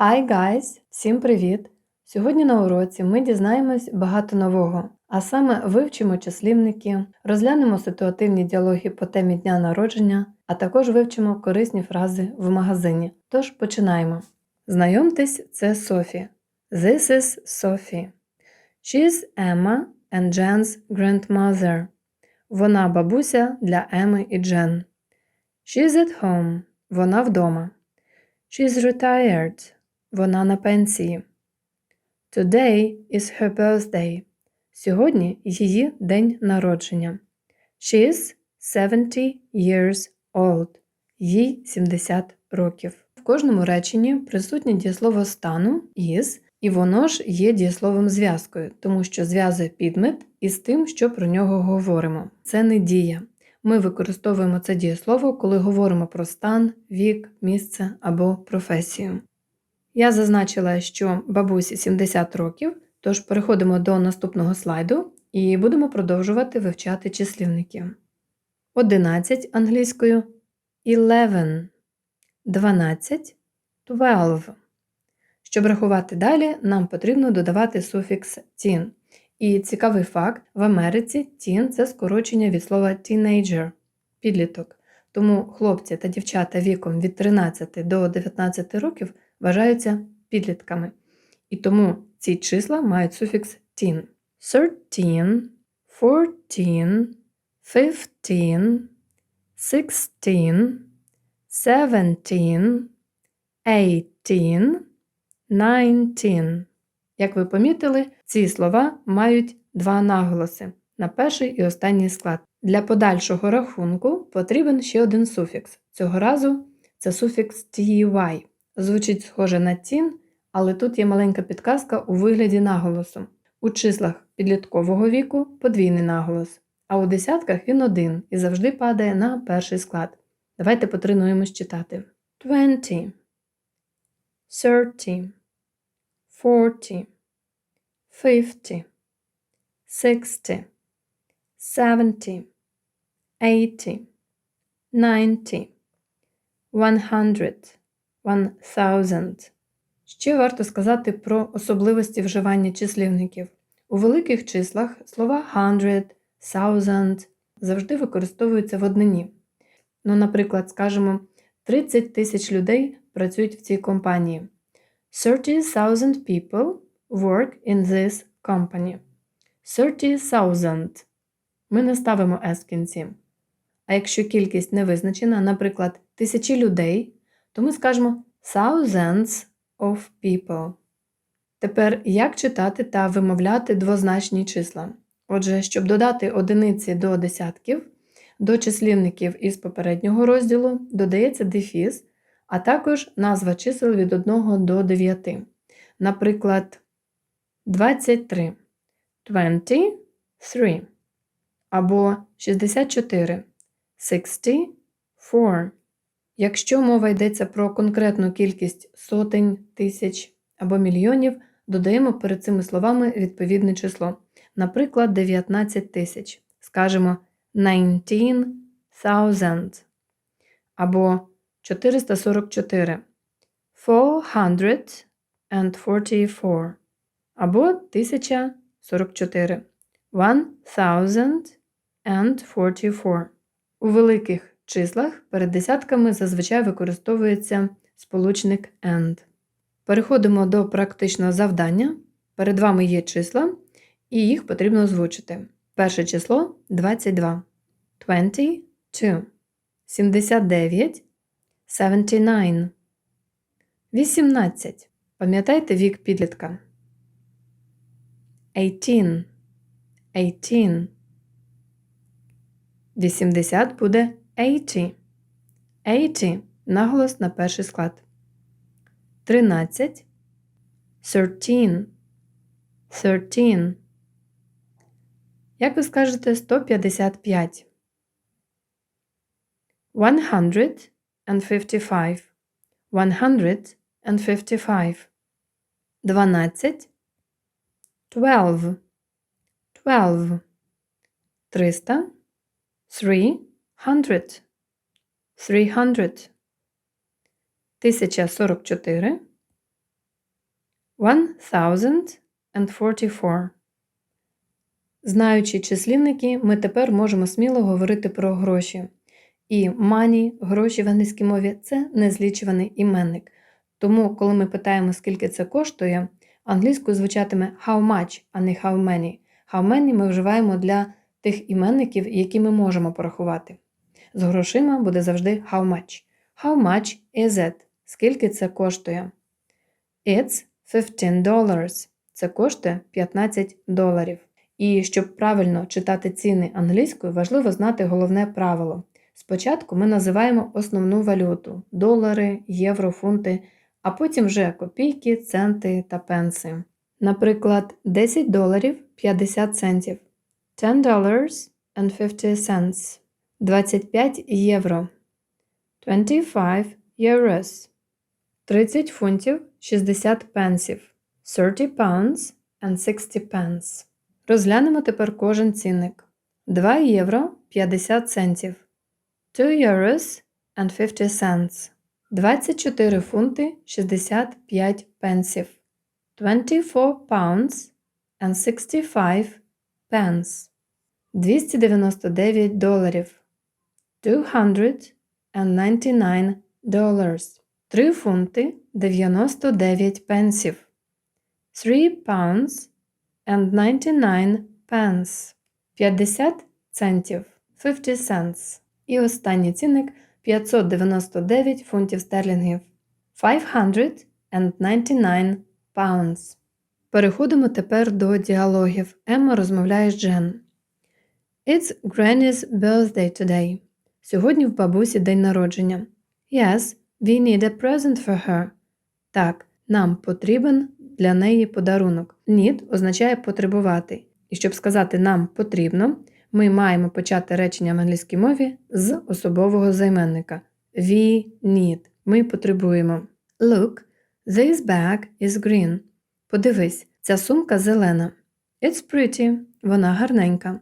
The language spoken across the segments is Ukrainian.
Hi guys! Всім привіт! Сьогодні на уроці ми дізнаємось багато нового, а саме вивчимо числівники, розглянемо ситуативні діалоги по темі дня народження, а також вивчимо корисні фрази в магазині. Тож починаємо. Знайомтесь, це Софі. This is Sophie. She is Emma and Jen's grandmother. Вона бабуся для Еми і Джен. She is at home. Вона вдома. She is retired. Вона на пенсії. Today is her birthday. Сьогодні її день народження. She is 70 years old. Їй 70 років. В кожному реченні присутнє дієслово стану is, і воно ж є дієсловом зв'язкою, тому що зв'язує підмет із тим, що про нього говоримо. Це не дія. Ми використовуємо це дієслово, коли говоримо про стан, вік, місце або професію. Я зазначила, що бабусі 70 років, тож переходимо до наступного слайду і будемо продовжувати вивчати числівники. 11 англійською 11, 12, 12. Щоб рахувати далі, нам потрібно додавати суфікс teen. І цікавий факт: в Америці teen – це скорочення від слова teenager – підліток. Тому хлопці та дівчата віком від 13 до 19 років вважаються підлітками. І тому ці числа мають суфікс teen. 13, 14, 15, 16, 17, 18, 19. Як ви помітили, ці слова мають два наголоси на перший і останній склад. Для подальшого рахунку потрібен ще один суфікс. Цього разу це суфікс ty. Звучить схоже на тін, але тут є маленька підказка у вигляді наголосу. У числах підліткового віку подвійний наголос, а у десятках він один і завжди падає на перший склад. Давайте потренуємось читати: 20, 30, 40, 50, 60, 70, 80, 90, 100, 1000. Ще варто сказати про особливості вживання числівників. У великих числах слова hundred, thousand завжди використовуються в однині. Ну, наприклад, скажемо, 30 тисяч людей працюють в цій компанії. 30,000 people work in this company. 30,000. Ми не ставимо S кінці. А якщо кількість не визначена, наприклад, тисячі людей, то ми скажемо thousands of people. Тепер як читати та вимовляти двозначні числа? Отже, щоб додати одиниці до десятків, до числівників із попереднього розділу додається дефіс, а також назва чисел від 1 до 9. Наприклад, 23, 23 або 64, 64. Якщо мова йдеться про конкретну кількість сотень, тисяч або мільйонів, додаємо перед цими словами відповідне число. Наприклад, 19 тисяч. Скажемо 19,000 або 444 444 або 1044 1044. У великих числах перед десятками зазвичай використовується сполучник AND. Переходимо до практичного завдання. Перед вами є числа, і їх потрібно озвучити. Перше число 22. 22. 79. 79. 18. Пам'ятайте вік підлітка. 18. 18. 80 буде 80. 80 наголос на перший склад. 13. 13. 13. Як ви скажете 155? 155. 155. 12. 12. 12. 300. 3. Hundred. Three hundred. Тисяча сорок чотири. 1044. Знаючи числівники, ми тепер можемо сміло говорити про гроші. І money, гроші в англійській мові це незлічуваний іменник. Тому, коли ми питаємо, скільки це коштує, англійською звучатиме how much, а не how many. How many ми вживаємо для тих іменників, які ми можемо порахувати. З грошима буде завжди how much. How much is it? Скільки це коштує? It's 15 dollars. Це коштує 15 доларів. І щоб правильно читати ціни англійською, важливо знати головне правило. Спочатку ми називаємо основну валюту долари, євро, фунти, а потім вже копійки, центи та пенси. Наприклад, 10 доларів 50 центів, 10 dollars and 50 cents, 25 євро, 25 euros, 30 фунтів 60 пенсів, 30 pounds and 60 pence. Розглянемо тепер кожен цінник. 2 євро 50 центів, 2 euros and 50 cents, 24 фунти 65 пенсів, 24 pounds and 65 pence, 299 доларів, 299 dollars, 3 фунти 99 пенсів, 3 pounds and 99 pence, 50 центів, 50 cents. І останній цінник 599 фунтів стерлінгів, 599 pounds. Переходимо тепер до діалогів. Емма розмовляє з Джен. It's Granny's birthday today. Сьогодні в бабусі день народження. Yes, we need a present for her. Так, нам потрібен для неї подарунок. Need означає потребувати. І щоб сказати нам потрібно, ми маємо почати речення в англійській мові з особового займенника. We need. Ми потребуємо. Look, this bag is green. Подивись, ця сумка зелена. It's pretty. Вона гарненька.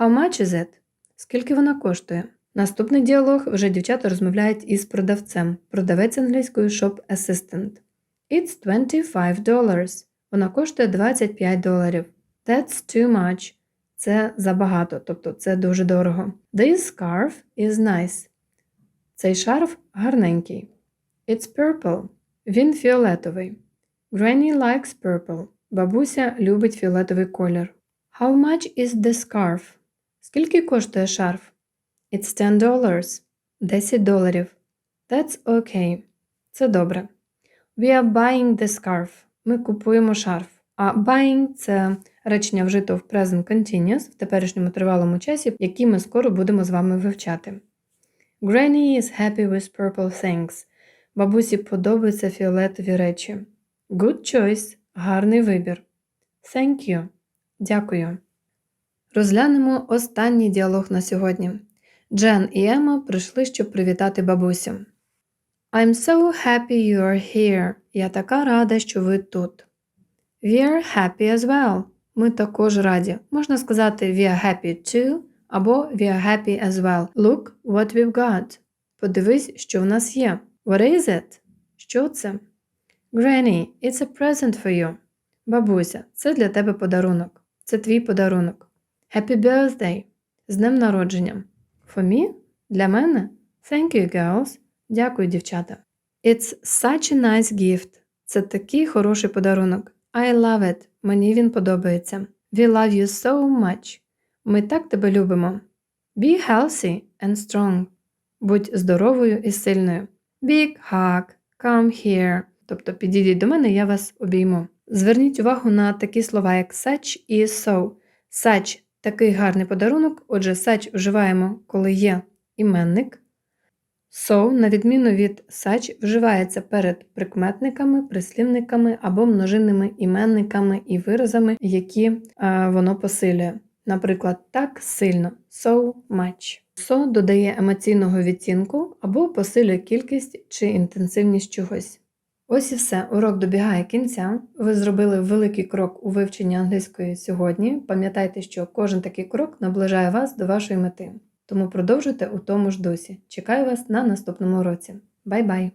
How much is it? Скільки вона коштує? Наступний діалог вже дівчата розмовляють із продавцем. Продавець англійською shop assistant. It's 25 dollars. Вона коштує 25 доларів. That's too much. Це забагато, тобто це дуже дорого. This scarf is nice. Цей шарф гарненький. It's purple. Він фіолетовий. Granny likes purple. Бабуся любить фіолетовий колір. How much is the scarf? Скільки коштує шарф? It's 10 dollars. 10 доларів. That's okay. Це добре. We are buying the scarf. Ми купуємо шарф. А buying це речення вжито в present continuous в теперішньому тривалому часі, який ми скоро будемо з вами вивчати. Granny is happy with purple things. Бабусі подобаються фіолетові речі. Good choice. Гарний вибір. Thank you. Дякую. Розглянемо останній діалог на сьогодні. Джен і Емма прийшли, щоб привітати бабусю. I'm so happy you are here. Я така рада, що ви тут. We are happy as well. Ми також раді. Можна сказати we are happy too або we are happy as well. Look what we've got. Подивись, що в нас є. What is it? Що це? Granny, it's a present for you. Бабуся, це для тебе подарунок. Це твій подарунок. Happy birthday! З днем народження. For me? Для мене? Thank you, girls. Дякую, дівчата. It's such a nice gift. Це такий хороший подарунок. I love it. Мені він подобається. We love you so much. Ми так тебе любимо. Be healthy and strong. Будь здоровою і сильною. Big hug. Come here. Тобто підійдіть до мене, я вас обійму. Зверніть увагу на такі слова, як such і so. Such – такий гарний подарунок, отже, such вживаємо, коли є іменник. So, на відміну від such, вживається перед прикметниками, прислівниками або множинними іменниками і виразами, які а, воно посилює. Наприклад, так сильно so much. So додає емоційного відтінку або посилює кількість чи інтенсивність чогось. Ось і все, урок добігає кінця. Ви зробили великий крок у вивченні англійської сьогодні. Пам'ятайте, що кожен такий крок наближає вас до вашої мети. Тому продовжуйте у тому ж дусі. Чекаю вас на наступному уроці. Бай-бай!